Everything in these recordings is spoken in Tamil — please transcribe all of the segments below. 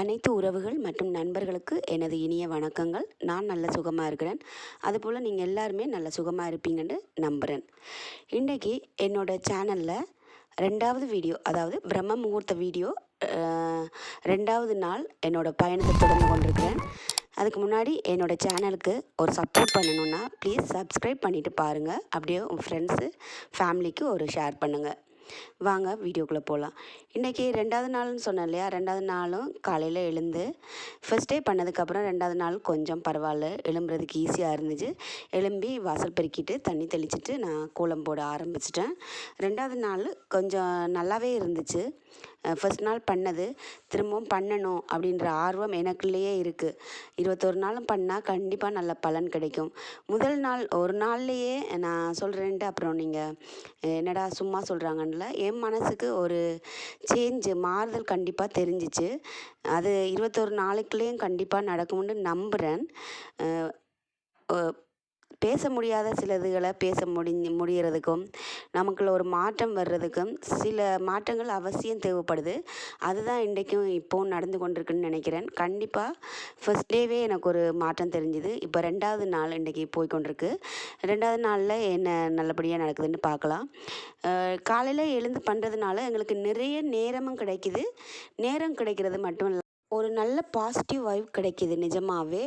அனைத்து உறவுகள் மற்றும் நண்பர்களுக்கு எனது இனிய வணக்கங்கள். நான் நல்ல சுகமாக இருக்கிறேன். அதுபோல் நீங்கள் எல்லாருமே நல்ல சுகமாக இருப்பீங்கன்னு நம்புகிறேன் இன்றைக்கி என்னோடய சேனலில் ரெண்டாவது வீடியோ அதாவது பிரம்ம முகூர்த்த வீடியோ ரெண்டாவது நாள் என்னோடய பயணத்தை தொடர்ந்து கொண்டிருக்கிறேன். அதுக்கு முன்னாடி என்னோடய சேனலுக்கு ஒரு சப்போர்ட் பண்ணணுன்னா ப்ளீஸ் சப்ஸ்கிரைப் பண்ணிவிட்டு பாருங்கள் அப்படியே உங்கள் ஃப்ரெண்ட்ஸு ஃபேமிலிக்கு ஒரு ஷேர் பண்ணுங்கள் வாங்க வீடியோக்குள்ளே போகலாம் இன்றைக்கி ரெண்டாவது நாள்னு சொன்னேன் இல்லையா? ரெண்டாவது நாளும் காலையில் எழுந்து ஃபஸ்ட் டே பண்ணதுக்கப்புறம் ரெண்டாவது நாள் கொஞ்சம் பரவாயில்ல. எழும்புறதுக்கு ஈஸியாக இருந்துச்சு. எழும்பி வாசல் பெருக்கிட்டு தண்ணி தெளிச்சிட்டு நான் கோலம் போட ஆரம்பிச்சிட்டேன். ரெண்டாவது நாள் கொஞ்சம் நல்லாவே இருந்துச்சு. ஃபர்ஸ்ட் நாள் பண்ணது. திரும்பவும் பண்ணணும் அப்படின்ற ஆர்வம் எனக்குள்ளேயே இருக்குது இருபத்தொரு நாளும் பண்ணால் கண்டிப்பாக நல்ல பலன் கிடைக்கும். முதல் நாள் ஒரு நாள்லையே நான் சொல்கிறேன்ட்டு அப்புறம் நீங்கள் என்னடா சும்மா சொல்கிறாங்கன்னு என் மனசுக்கு ஒரு சேஞ்சு மாறுதல் கண்டிப்பாக தெரிஞ்சிச்சு. அது இருபத்தொரு நாளைக்குள்ளேயும் கண்டிப்பாக நடக்கும்னு நம்புகிறேன் பேச முடியாத சிலதுகளை பேச முடி முடிகிறதுக்கும் நமக்குள்ள ஒரு மாற்றம் வர்றதுக்கும் சில மாற்றங்கள் அவசியம் தேவைப்படுது. அதுதான் இன்றைக்கும் இப்போவும் நடந்து கொண்டிருக்குன்னு நினைக்கிறேன். கண்டிப்பாக ஃபர்ஸ்ட் டேவே எனக்கு ஒரு மாற்றம் தெரிஞ்சுது. இப்போ ரெண்டாவது நாள் இன்றைக்கி போய் கொண்டிருக்கு ரெண்டாவது நாளில் என்ன நல்லபடியாக நடக்குதுன்னு பார்க்கலாம். காலையில் எழுந்து பண்ணுறதுனால எங்களுக்கு நிறைய நேரமும் கிடைக்குது. நேரம் கிடைக்கிறது மட்டும் இல்லை ஒரு நல்ல பாசிட்டிவ் வைப் கிடைக்கிது நிஜமாகவே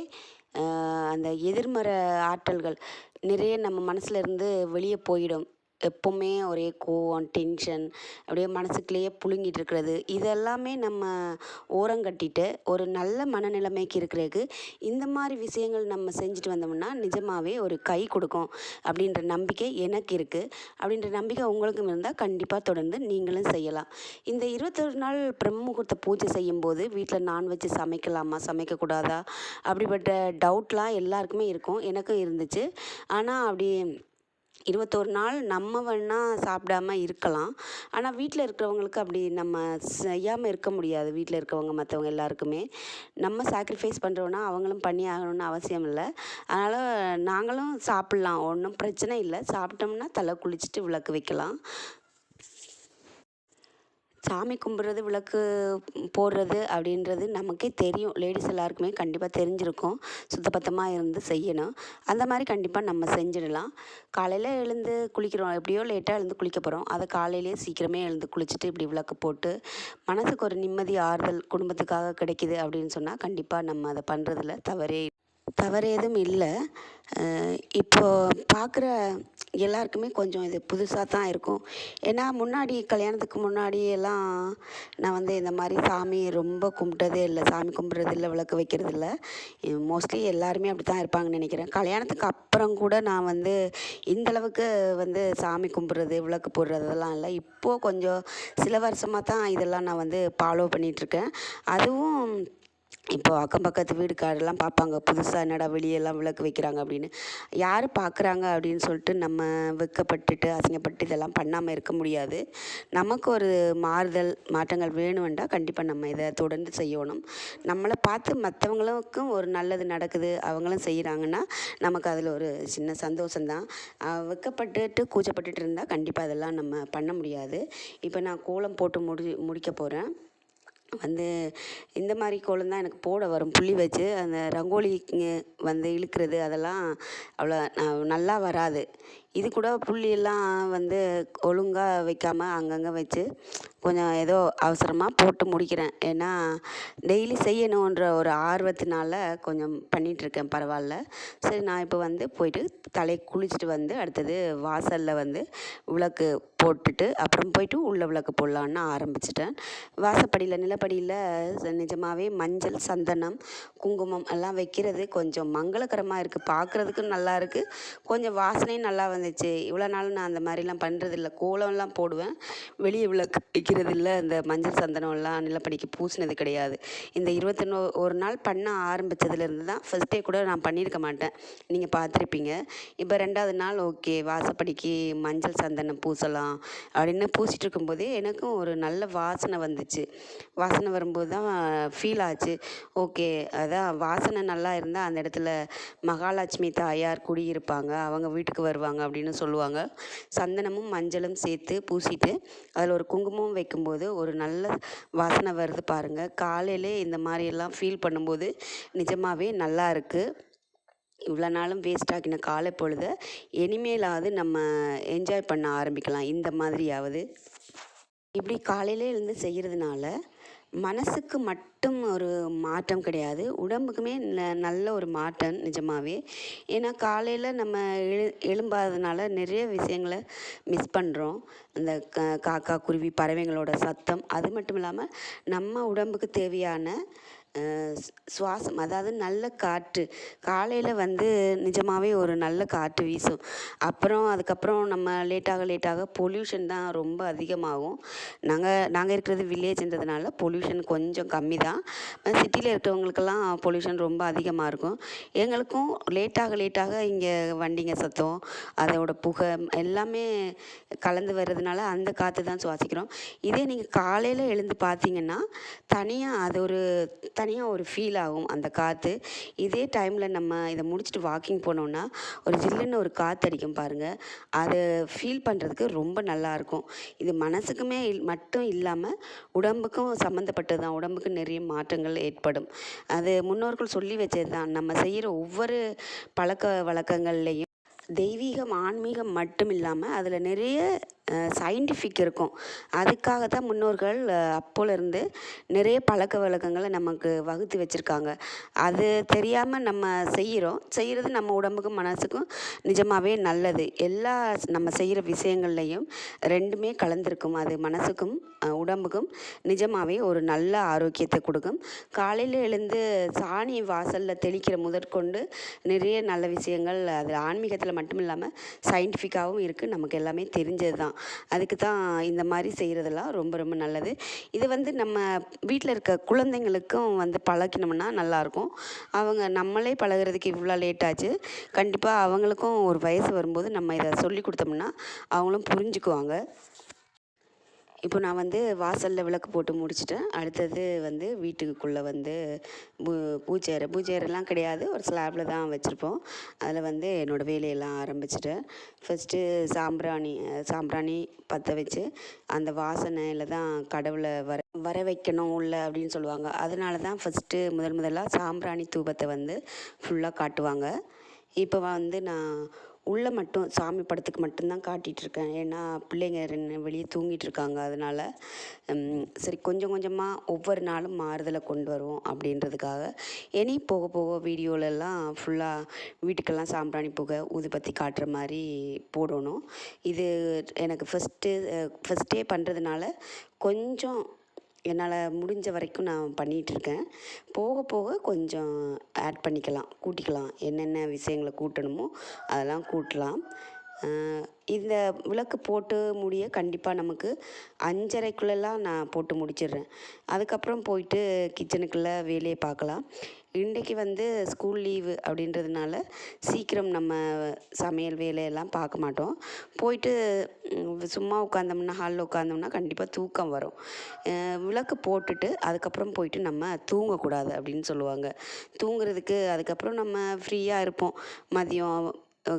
அந்த எதிர்மறை ஆற்றல்கள் நிறைய நம்ம மனசில் இருந்து வெளியே போயிடும். எப்போவுமே ஒரே கோவம் டென்ஷன் அப்படியே மனசுக்குள்ளேயே புழுங்கிட்டு இருக்கிறது. இதெல்லாமே நம்ம ஓரங்கட்டிட்டு ஒரு நல்ல மனநிலைமைக்கு இருக்கிறதுக்கு இந்த மாதிரி விஷயங்கள் நம்ம செஞ்சுட்டு வந்தோம்னா நிஜமாகவே ஒரு கை கொடுக்கும் அப்படின்ற நம்பிக்கை எனக்கு இருக்குது அப்படின்ற நம்பிக்கை உங்களுக்கும் இருந்தால் கண்டிப்பாக தொடர்ந்து நீங்களும் செய்யலாம். இந்த இருபத்தொரு நாள் பிரம்மமுகூர்த்த பூஜை செய்யும்போது வீட்டில் நான்வெஜ் சமைக்கலாமா சமைக்கக்கூடாதா? அப்படிப்பட்ட டவுட்லாம் எல்லாருக்குமே இருக்கும். எனக்கும் இருந்துச்சு. ஆனால் அப்படி இருபத்தோரு நாள் நம்ம வேணால் சாப்பிடாம இருக்கலாம். ஆனால் வீட்டில் இருக்கிறவங்களுக்கு அப்படி நம்ம செய்யாமல் இருக்க முடியாது. வீட்டில் இருக்கவங்க மற்றவங்க எல்லாருக்குமே. நம்ம சாக்ரிஃபைஸ் பண்ணுறோன்னா அவங்களும் பண்ணி ஆகணும்னு அவசியம் இல்லை. அதனால் நாங்களும் சாப்பிட்லாம். ஒன்றும் பிரச்சனை இல்லை. சாப்பிட்டோம்னா தலை குளிச்சுட்டு விளக்கு வைக்கலாம். சாமி கும்பிட்றது விளக்கு போடுறது அப்படின்றது நமக்கே தெரியும். லேடிஸ் எல்லாருக்குமே கண்டிப்பாக தெரிஞ்சிருக்கும். சுத்தபத்தமாக இருந்து செய்யணும். அந்த மாதிரி கண்டிப்பாக நம்ம செஞ்சிடலாம். காலையில் எழுந்து குளிக்கிறோம். எப்படியோ லேட்டாக எழுந்து குளிக்க போகிறோம் அதை காலையிலேயே சீக்கிரமே எழுந்து குளிச்சுட்டு இப்படி விளக்கு போட்டு மனசுக்கு ஒரு நிம்மதி ஆறுதல் குடும்பத்துக்காக கிடைக்கிது அப்படின்னு சொன்னால் கண்டிப்பாக நம்ம அதை பண்ணுறதுல தவறே தவறு எதுவும் இல்லை. இப்போது பார்க்குற எல்லாருக்குமே கொஞ்சம் இது புதுசாக தான் இருக்கும். ஏன்னா முன்னாடி கல்யாணத்துக்கு முன்னாடி எல்லாம் நான் வந்து இந்த மாதிரி சாமி ரொம்ப கும்பிட்டதே இல்லை. சாமி கும்பிட்றது இல்லை விளக்கு வைக்கிறது இல்லை. மோஸ்ட்லி எல்லாருமே அப்படி தான் இருப்பாங்கன்னு நினைக்கிறேன். கல்யாணத்துக்கு அப்புறம் கூட நான் வந்து இந்தளவுக்கு வந்து சாமி கும்பிட்றது விளக்கு போடுறதெல்லாம் இல்லை. இப்போது கொஞ்சம் சில வருஷமாக தான் இதெல்லாம் நான் வந்து ஃபாலோ பண்ணிகிட்ருக்கேன் அதுவும் இப்போ அக்கம் பக்கத்து வீடுக்காரெல்லாம் பார்ப்பாங்க புதுசாக என்னடா வெளியெல்லாம் விளக்கு வைக்கிறாங்க அப்படின்னு. யார் பார்க்குறாங்க அப்படின்னு சொல்லிட்டு நம்ம வெக்கப்பட்டுட்டு அசிங்கப்பட்டு இதெல்லாம் பண்ணாமல் இருக்க முடியாது. நமக்கு ஒரு மாறுதல் மாற்றங்கள் வேணுமெண்டா கண்டிப்பாக நம்ம இதை தொடர்ந்து செய்யணும். நம்மளை பார்த்து மற்றவங்களுக்கும் ஒரு நல்லது நடக்குது அவங்களும் செய்கிறாங்கன்னா நமக்கு அதில் ஒரு சின்ன சந்தோஷம்தான். வெக்கப்பட்டுட்டு கூச்சப்பட்டுட்டு இருந்தால் கண்டிப்பாக அதெல்லாம் நம்ம பண்ண முடியாது. இப்போ நான் கோலம் போட்டு முடி முடிக்க போகிறேன் வந்து இந்த மாதிரி கோலம் தான் எனக்கு போட வரும். புள்ளி வச்சு அந்த ரங்கோலி வந்து இழுக்கிறது அதெல்லாம் அவ்வளோ நல்லா வராது. இது கூட புள்ளியெல்லாம் வந்து ஒழுங்காக வைக்காமல் அங்கங்கே வச்சு கொஞ்சம் ஏதோ அவசரமாக போட்டு முடிக்கிறேன். ஏன்னா டெய்லி செய்யணுன்ற ஒரு ஆர்வத்தினால கொஞ்சம் பண்ணிகிட்ருக்கேன் பரவாயில்ல. சரி நான் இப்போ வந்து போயிட்டு தலை குளிச்சுட்டு வந்து அடுத்தது வாசலில் வந்து விளக்கு போட்டுட்டு அப்புறம் போயிட்டு உள்ள விளக்கு போடலான்னு ஆரம்பிச்சிட்டேன். வாசப்படியில் நிலப்படியில் நிஜமாகவே மஞ்சள் சந்தனம் குங்குமம் எல்லாம் வைக்கிறது கொஞ்சம் மங்களகரமாக இருக்குது பார்க்குறதுக்கும் நல்லா இருக்குது கொஞ்சம் வாசனையும் நல்லா வந்துச்சு. இவ்வளோ நாள் நான் அந்த மாதிரிலாம் பண்ணுறதில்ல கோலம்லாம் போடுவேன். வெளியே விளக்கு வைக்கிறது இல்லை இந்த மஞ்சள் சந்தனம்லாம் நிலப்பணிக்கு பூசினது கிடையாது. இந்த இருபத்தொன்னு ஒரு நாள் பண்ண ஆரம்பித்ததுலேருந்து தான் ஃபஸ்ட் டே கூட நான் பண்ணியிருக்க மாட்டேன். நீங்கள் பார்த்துருப்பீங்க. இப்போ ரெண்டாவது நாள் ஓகே வாசப்படிக்கு மஞ்சள் சந்தனம் பூசலாம் அப்படின்னு பூசிட்டு இருக்கும்போதே எனக்கும் ஒரு நல்ல வாசனை வந்துச்சு. வாசனை வரும்போது தான் ஃபீல் ஆச்சு. ஓகே அதான் வாசனை நல்லா இருந்தால் அந்த இடத்துல மகாலட்சுமி தாயார் குடியிருப்பாங்க. அவங்க வீட்டுக்கு வருவாங்க அப்படின்னு சொல்லுவாங்க. சந்தனமும் மஞ்சளும் சேர்த்து பூசிட்டு அதில் ஒரு குங்குமம் வைக்கும்போது ஒரு நல்ல வாசனை வருது பாருங்கள் காலையிலே இந்த மாதிரியெல்லாம் ஃபீல் பண்ணும்போது நிஜமாகவே நல்லா இருக்குது இவ்வளோ நாளும் வேஸ்ட் ஆக்கின காலை பொழுத இனிமேலாவது நம்ம என்ஜாய் பண்ண ஆரம்பிக்கலாம். இந்த மாதிரியாவது. இப்படி காலையிலே எழுந்து செய்கிறதுனால மனசுக்கு மட்டும் ஒரு மாற்றம் கிடையாது. உடம்புக்குமே ந நல்ல ஒரு மாற்றம் நிஜமாகவே ஏன்னா காலையில் நம்ம எழு எழும்பாததுனால நிறைய விஷயங்கள மிஸ் பண்ணுறோம் அந்த க காக்கா குருவி பறவைங்களோட சத்தம் அது மட்டும் இல்லாமல் நம்ம உடம்புக்கு தேவையான சுவாசம். அதாவது நல்ல காற்று. காலையில் வந்து நிஜமாகவே ஒரு நல்ல காற்று வீசும். அப்புறம் அதுக்கப்புறம் நம்ம லேட்டாக லேட்டாக பொல்யூஷன் தான் ரொம்ப அதிகமாகும். நாங்கள் நாங்கள் இருக்கிறது வில்லேஜ்ன்றதுனால பொல்யூஷன் கொஞ்சம் கம்மி தான். சிட்டியில் இருக்கிறவங்களுக்கெல்லாம் பொல்யூஷன் ரொம்ப அதிகமாக இருக்கும். எங்களுக்கும் லேட்டாக லேட்டாக இங்கே வண்டிங்க சத்தம் அதோடய புகை எல்லாமே கலந்து வர்றதுனால அந்த காற்று தான் சுவாசிக்கிறோம். இதே நீங்கள் காலையில் எழுந்து பார்த்தீங்கன்னா தனியாக அது ஒரு தனியாக ஒரு ஃபீல் ஆகும் அந்த காற்று இதே டைமில் நம்ம இதை முடிச்சுட்டு வாக்கிங் போனோம்னா ஒரு ஜில்லுன்னு ஒரு காற்று அடிக்கும் பாருங்கள் அதை ஃபீல் பண்ணுறதுக்கு ரொம்ப நல்லாயிருக்கும் இது மனசுக்குமே இல் மட்டும் இல்லாமல் உடம்புக்கும் சம்மந்தப்பட்டது தான் உடம்புக்கு நிறைய மாற்றங்கள் ஏற்படும். அது முன்னோர்கள் சொல்லி வச்சது தான் நம்ம செய்கிற ஒவ்வொரு பழக்க வழக்கங்கள்லேயும் தெய்வீகம் ஆன்மீகம் மட்டும் இல்லாமல் அதில் நிறைய சயின்டிஃபிக் இருக்கும். அதுக்காக தான் முன்னோர்கள் அப்போலேருந்து நிறைய பழக்க வழக்கங்களை நமக்கு வகுத்து வச்சுருக்காங்க. அது தெரியாமல் நம்ம செய்கிறோம் செய்கிறது நம்ம உடம்புக்கும் மனசுக்கும் நிஜமாகவே நல்லது. எல்லா நம்ம செய்கிற விஷயங்கள்லையும் ரெண்டுமே கலந்துருக்கும். அது மனசுக்கும் உடம்புக்கும் நிஜமாகவே ஒரு நல்ல ஆரோக்கியத்தை கொடுக்கும். காலையில் எழுந்து சாணி வாசலில் தெளிக்கிற முதற்கொண்டு நிறைய நல்ல விஷயங்கள் அது ஆன்மீகத்தில் மட்டும் இல்லாமல் சயின்டிஃபிக்காகவும் இருக்குது நமக்கு எல்லாமே தெரிஞ்சது தான் அதுக்கு தான் இந்த மாதிரி செய்கிறதெல்லாம் ரொம்ப ரொம்ப நல்லது. இது வந்து நம்ம வீட்டில் இருக்க குழந்தைங்களுக்கும் வந்து பழக்கினோம்னா நல்லாயிருக்கும் அவங்க நம்மளே பழகுறதுக்கு இவ்வளோ லேட் ஆச்சு. கண்டிப்பாக அவங்களுக்கும் ஒரு வயசு வரும்போது நம்ம இதை சொல்லி கொடுத்தோம்னா அவங்களும் புரிஞ்சுக்குவாங்க. இப்போ நான் வந்து வாசலில் விளக்கு போட்டு முடிச்சிட்டேன். அடுத்தது வந்து வீட்டுக்குள்ளே வந்து பூ பூச்சேரை. பூச்சேரெல்லாம் கிடையாது. ஒரு ஸ்லாப்பில் தான் வச்சுருப்போம். அதில் வந்து என்னோடய வேலையெல்லாம் ஆரம்பிச்சிட்டேன். ஃபஸ்ட்டு சாம்பிராணி சாம்பிராணி பற்ற வச்சு அந்த வாசனையில் தான் கடவுளை வர வர வைக்கணும் உள்ள அப்படின்னு சொல்லுவாங்க. அதனால தான் ஃபஸ்ட்டு முதல் முதலாக சாம்பிராணி தூபத்தை வந்து ஃபுல்லாக காட்டுவாங்க. இப்போ வந்து நான் உள்ளே மட்டும் சாமி படத்துக்கு மட்டும்தான் காட்டிகிட்ருக்கேன் ஏன்னா பிள்ளைங்க ரெண்டு வெளியே தூங்கிட்டு இருக்காங்க அதனால் சரி கொஞ்சம் கொஞ்சமாக ஒவ்வொரு நாளும் மாறுதலை கொண்டு வருவோம் அப்படின்றதுக்காக. இனி போக போக வீடியோலெல்லாம் ஃபுல்லாக வீட்டுக்கெல்லாம் சாம்பிராணி புகை ஊதுபத்தி காட்டுற மாதிரி போடணும். இது எனக்கு ஃபஸ்ட்டு ஃபஸ்ட்டே பண்ணுறதுனால கொஞ்சம் என்னால் முடிஞ்ச வரைக்கும் நான் பண்ணிகிட்ருக்கேன் போக போக கொஞ்சம் ஆட் பண்ணிக்கலாம். கூட்டிக்கலாம். என்னென்ன விஷயங்களை கூட்டணுமோ அதெல்லாம் கூட்டலாம். இந்த விளக்கு போட்டு முடிய கண்டிப்பாக நமக்கு அஞ்சரைக்குள்ளெல்லாம் நான் போட்டு முடிச்சிடுறேன். அதுக்கப்புறம் போயிட்டு கிச்சனுக்குள்ளே வேலையை பார்க்கலாம். இன்றைக்கி வந்து ஸ்கூல் லீவு அப்படின்றதுனால சீக்கிரம் நம்ம சமையல் வேலையெல்லாம் பார்க்க மாட்டோம். போயிட்டு சும்மா உட்காந்தோம்னா ஹாலில் உட்காந்தோம்னா கண்டிப்பாக தூக்கம் வரும். விளக்கு போட்டுட்டு அதுக்கப்புறம் போயிட்டு நம்ம தூங்கக்கூடாது அப்படின்னு சொல்லுவாங்க. தூங்குறதுக்கு அதுக்கப்புறம் நம்ம ஃப்ரீயாக இருப்போம். மதியம்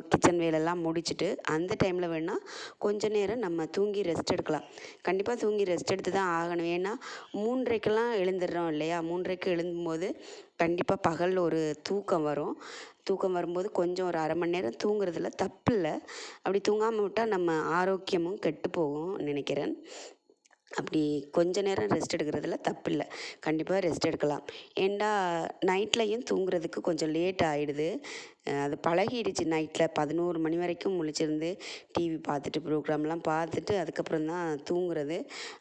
கிச்சன் வேலைலாம் முடிச்சுட்டு அந்த டைமில் வேணால் கொஞ்ச நேரம் நம்ம தூங்கி ரெஸ்ட் எடுக்கலாம். கண்டிப்பாக தூங்கி ரெஸ்ட் எடுத்து தான் ஆகணும். ஏன்னா மூன்றரைக்கெல்லாம் எழுந்துடுறோம் இல்லையா? மூன்றரைக்கு எழுந்தும்போது கண்டிப்பாக பகலில் ஒரு தூக்கம் வரும். தூக்கம் வரும்போது கொஞ்சம் ஒரு அரை மணி நேரம் தூங்குறதுல தப்பு இல்லை. அப்படி தூங்காமல் விட்டால் நம்ம ஆரோக்கியமும் கெட்டு போகும் நினைக்கிறேன். அப்படி கொஞ்ச நேரம் ரெஸ்ட் எடுக்கிறதுல தப்பு இல்லை. கண்டிப்பாக ரெஸ்ட் எடுக்கலாம். ஏண்டா நைட்லையும் தூங்குறதுக்கு கொஞ்சம் லேட் ஆகிடுது அது பழகிடுச்சு நைட்டில் பதினோரு மணி வரைக்கும் முழிச்சிருந்து டிவி பார்த்துட்டு ப்ரோக்ராம்லாம் பார்த்துட்டு அதுக்கப்புறம் தான் தூங்குறது.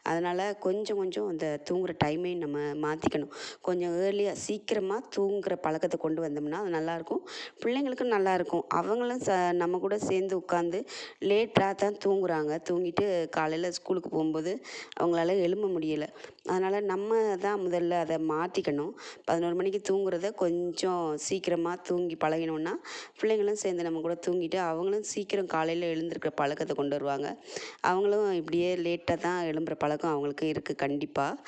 அதனால் கொஞ்சம் கொஞ்சம் அந்த தூங்குகிற டைமையும் நம்ம மாற்றிக்கணும் கொஞ்சம் ஏர்லியாக சீக்கிரமாக தூங்குகிற பழக்கத்தை கொண்டு வந்தோம்னா அது நல்லாயிருக்கும். பிள்ளைங்களுக்கும் நல்லாயிருக்கும். அவங்களும் ச நம்ம கூட சேர்ந்து உட்காந்து லேட்டாக தான் தூங்குறாங்க. தூங்கிட்டு காலையில் ஸ்கூலுக்கு போகும்போது அவங்களால எழும்ப முடியலை. அதனால் நம்ம தான் முதல்ல அதை மாற்றிக்கணும் பதினோரு மணிக்கு தூங்குறத கொஞ்சம் சீக்கிரமாக தூங்கி பழகினோன்னா பிள்ளைங்களும் சேர்ந்து நம்ம கூட தூங்கிட்டு அவங்களும் சீக்கிரம் காலையில் எழுந்திருக்கிற பழக்கத்தை கொண்டு வருவாங்க. அவங்களும் இப்படியே லேட்டாக தான் எழும்புற பழக்கம் அவங்களுக்கு இருக்குது கண்டிப்பாக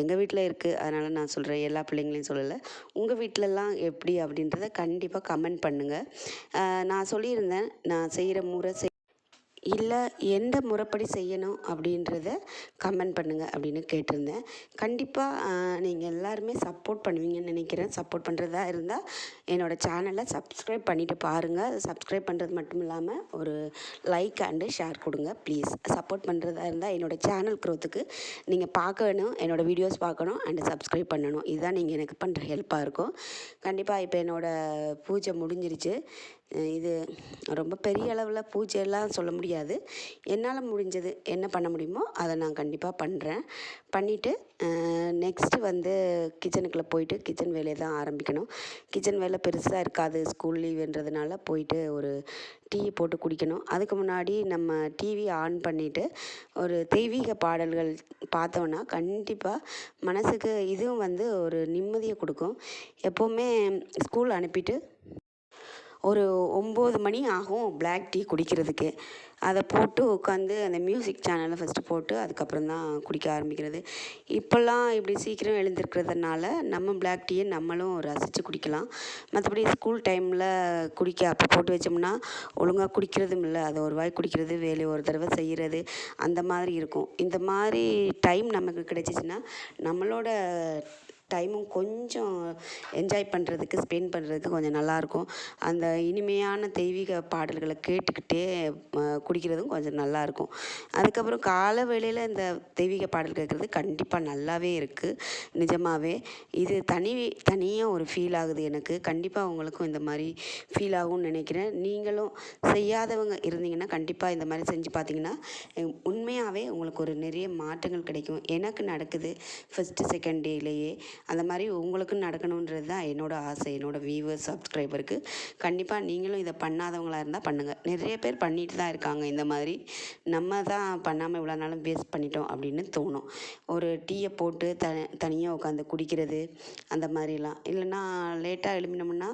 எங்கள் வீட்டில் இருக்குது அதனால் நான் சொல்கிறேன் எல்லா பிள்ளைங்களையும் சொல்லலை. உங்கள் வீட்டிலலாம் எப்படி அப்படின்றத கண்டிப்பாக கமெண்ட் பண்ணுங்கள் நான் சொல்லியிருந்தேன் நான் செய்கிற முறை செய் இல்லை எந்த முறைப்படி செய்யணும் அப்படின்றத கமெண்ட் பண்ணுங்கள் அப்படின்னு கேட்டிருந்தேன். கண்டிப்பாக நீங்கள் எல்லாருமே சப்போர்ட் பண்ணுவீங்கன்னு நினைக்கிறேன். சப்போர்ட் பண்ணுறதா இருந்தால் என்னோடய சேனலை சப்ஸ்கிரைப் பண்ணிவிட்டு பாருங்கள் சப்ஸ்கிரைப் பண்ணுறது மட்டும் இல்லாமல் ஒரு லைக் அண்டு ஷேர் கொடுங்க ப்ளீஸ் சப்போர்ட் பண்ணுறதா இருந்தால் என்னோடய சேனல் க்ரோத்துக்கு நீங்கள் பார்க்கணும் என்னோடய வீடியோஸ் பார்க்கணும் அண்டு சப்ஸ்கிரைப் பண்ணணும். இதுதான் நீங்கள் எனக்கு பண்ணுற ஹெல்ப்பாக இருக்கும். கண்டிப்பாக இப்போ என்னோடய பூஜை முடிஞ்சிருச்சு. இது ரொம்ப பெரிய அளவில் பூஜையெல்லாம் சொல்ல முடியாது. என்னால் முடிஞ்சது என்ன பண்ண முடியுமோ அதை நான் கண்டிப்பாக பண்ணுறேன் பண்ணிவிட்டு நெக்ஸ்ட்டு வந்து கிச்சனுக்குள்ளே போயிட்டு கிச்சன் வேலையை தான் ஆரம்பிக்கணும். கிச்சன் வேலை பெருசாக இருக்காது. ஸ்கூல் லீவுன்றதுனால போயிட்டு ஒரு டீ போட்டு குடிக்கணும். அதுக்கு முன்னாடி நம்ம டிவி ஆன் பண்ணிவிட்டு ஒரு தெய்வீக பாடல்கள் பார்த்தோன்னா கண்டிப்பாக மனதுக்கு இதுவும் வந்து ஒரு நிம்மதியை கொடுக்கும். எப்போவுமே ஸ்கூல் அனுப்பிட்டு ஒரு ஒம்பது மணி ஆகும் பிளாக் டீ குடிக்கிறதுக்கு. அதை போட்டு உட்காந்து அந்த மியூசிக் சேனலை ஃபஸ்ட்டு போட்டு அதுக்கப்புறம் தான் குடிக்க ஆரம்பிக்கிறது. இப்போல்லாம் இப்படி சீக்கிரம் எழுந்திருக்கிறதுனால நம்ம பிளாக் டீயை நம்மளும் ரசித்து குடிக்கலாம். மற்றபடி ஸ்கூல் டைமில் குடிக்க அப்போ போட்டு வச்சோம்னா ஒழுங்காக குடிக்கிறதும் இல்லை. அதை ஒரு வாய் குடிக்கிறது வேலையை ஒரு தடவை செய்கிறது அந்த மாதிரி இருக்கும். இந்த மாதிரி டைம் நமக்கு கிடைச்சிச்சின்னா நம்மளோட டைமும் கொஞ்சம் என்ஜாய் பண்ணுறதுக்கு ஸ்பெண்ட் பண்ணுறதுக்கு கொஞ்சம் நல்லாயிருக்கும் அந்த இனிமையான தெய்வீக பாடல்களை கேட்டுக்கிட்டே குடிக்கிறதும் கொஞ்சம் நல்லாயிருக்கும் அதுக்கப்புறம் கால வேளையில் இந்த தெய்வீக பாடல் கேட்குறது கண்டிப்பாக நல்லாவே இருக்குது நிஜமாகவே இது தனி தனியாக ஒரு ஃபீல் ஆகுது எனக்கு. கண்டிப்பாக உங்களுக்கும் இந்த மாதிரி ஃபீல் ஆகும்னு நினைக்கிறேன். நீங்களும் செய்யாதவங்க இருந்தீங்கன்னா கண்டிப்பாக இந்த மாதிரி செஞ்சு பார்த்தீங்கன்னா உண்மையாகவே உங்களுக்கு ஒரு நிறைய மாற்றங்கள் கிடைக்கும். எனக்கு நடக்குது ஃபஸ்ட்டு செகண்ட் டேலேயே அந்த மாதிரி உங்களுக்கும் நடக்கணுன்றது தான் என்னோடய ஆசை என்னோடய வியூவர்ஸ் சப்ஸ்கிரைபருக்கு கண்டிப்பாக நீங்களும் இதை பண்ணாதவங்களாக இருந்தால் பண்ணுங்கள் நிறைய பேர் பண்ணிட்டு தான் இருக்காங்க இந்த மாதிரி. நம்ம தான் பண்ணாமல் இவ்வளோ நாளும் வேஸ்ட் பண்ணிட்டோம் அப்படின்னு தோணும். ஒரு டீயை போட்டு த தனியாக உட்காந்து குடிக்கிறது அந்த மாதிரிலாம். இல்லைன்னா லேட்டாக எழுப்பினோம்னா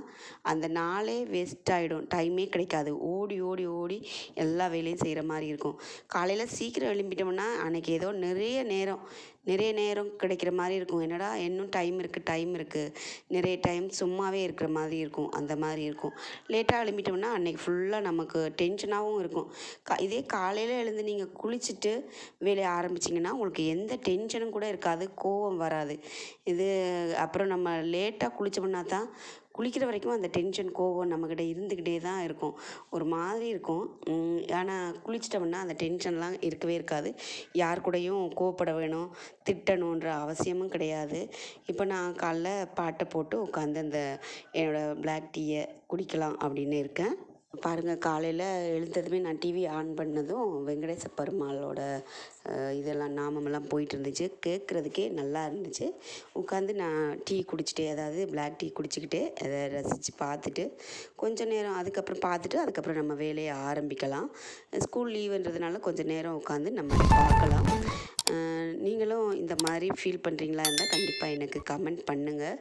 அந்த நாளே வேஸ்ட் ஆகிடும் டைமே கிடைக்காது. ஓடி ஓடி ஓடி எல்லா வேலையும் செய்கிற மாதிரி இருக்கும். காலையில் சீக்கிரம் எழும்பிட்டோம்னா அன்றைக்கி ஏதோ நிறைய நேரம் நிறைய நேரம் கிடைக்கிற மாதிரி இருக்கும். என்னடா இன்னும் டைம் இருக்குது டைம் இருக்குது நிறைய டைம் சும்மாவே இருக்கிற மாதிரி இருக்கும். அந்த மாதிரி இருக்கும். லேட்டாக எழுப்பிட்டோம்னா அன்றைக்கி ஃபுல்லாக நமக்கு டென்ஷனாகவும் இருக்கும். க இதே காலையில் எழுந்து நீங்கள் குளிச்சுட்டு வேலையை ஆரம்பிச்சிங்கன்னா உங்களுக்கு எந்த டென்ஷனும் கூட இருக்காது. கோவம் வராது. இது அப்புறம் நம்ம லேட்டாக குளிச்சோம்னா தான் குளிக்கிற வரைக்கும் அந்த டென்ஷன் கோவம் நம்மக்கிட்ட இருந்துக்கிட்டே தான் இருக்கும். ஒரு மாதிரி இருக்கும். ஆனால் குளிச்சிட்டோம்னா அந்த டென்ஷன்லாம் இருக்கவே இருக்காது. யார் கூடயும் கோவப்பட வேணும் திட்டணுன்ற அவசியமும் கிடையாது. இப்போ நான் காலைல பாட்டை போட்டு உட்காந்து அந்த என்னோடய பிளாக் டீயை குடிக்கலாம் அப்படின்னு இருக்கேன். பாருங்கள் காலையில் எழுந்ததுமே நான் டிவி ஆன் பண்ணதும் வெங்கடேச பெருமாளோட இதெல்லாம் நாமமெல்லாம் போயிட்டு இருந்துச்சு கேட்குறதுக்கே நல்லா இருந்துச்சு. உட்காந்து நான் டீ குடிச்சிட்டே அதாவது பிளாக் டீ குடிச்சிக்கிட்டே அதை ரசித்து பார்த்துட்டு கொஞ்சம் நேரம் அதுக்கப்புறம் பார்த்துட்டு அதுக்கப்புறம் நம்ம வேலையை ஆரம்பிக்கலாம். ஸ்கூல் லீவுன்றதுனால கொஞ்சம் நேரம் உட்காந்து நம்ம பார்க்கலாம். நீங்களும் இந்த மாதிரி ஃபீல் பண்ணுறீங்களா இருந்தால் கண்டிப்பாக எனக்கு கமெண்ட் பண்ணுங்கள்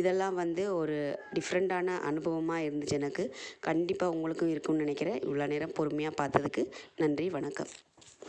இதெல்லாம் வந்து ஒரு டிஃப்ரெண்ட்டான அனுபவமாக இருந்துச்சு எனக்கு. கண்டிப்பாக உங்களுக்கும் இருக்கும்னு நினைக்கிறேன். இவ்வளோ நேரம் பொறுமையாக பார்த்ததுக்கு நன்றி வணக்கம்.